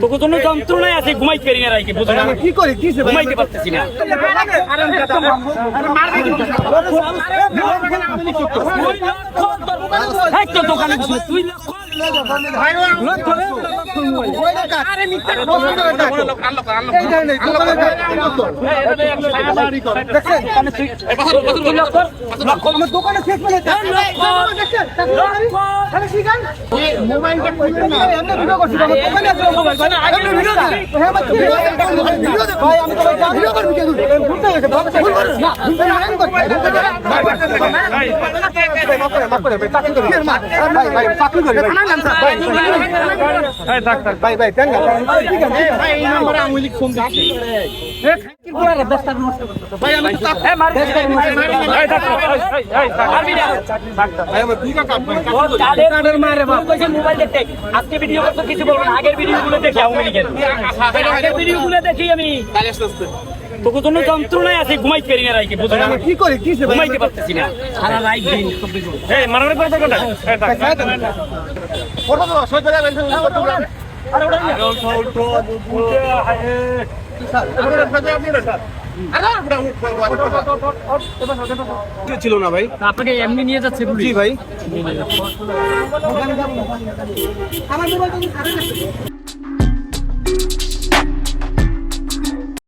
তোকে জন্য যন্ত্রণায় আছে ঘুমাইতে পারি না রাইকে বুঝো না কি করি কি ঘুমাইতে পারতেছি না তো দোকানে তুই দোকানে শেষ মানে মোবাইলটা এমনি ভিডিও করছি আমার দোকানে আছে মোবাইল এমনি ভিডিও দিছি হ্যাঁ আমার ভিডিও ভিডিও দে ভাই আমি তো ভাই ভিডিও করবি কেন ভুলতে গেছে বাবা ভুল করে না ভুল করে আইন করতে মাফ করে ভাই চাকরি করে ভাই ভাই চাকরি করে ভাই ভাই ভাই দেন না ঠিক আছে ভাই এই নম্বরে আমি ফোন দিচ্ছি। মোবাইল দেখতে আজকে ভিডিও করতে কিছু বলব না আগের ভিডিও গুলো দেখি আওয়ামী লীগের আগের ভিডিও গুলো দেখি আমি তোকে জন্য যন্ত্রণায় আছে ঘুমাইতে পারি না রাইকে বুঝো না কি করি কি সে ঘুমাইতে পারতেছি না সারা রাত দিন এই মারামারি করে দরকার করব তো সই করে ছিল না ভাই? আপনাকে এমনি নিয়ে যাচ্ছে জি ভাই। আমার মোবাইল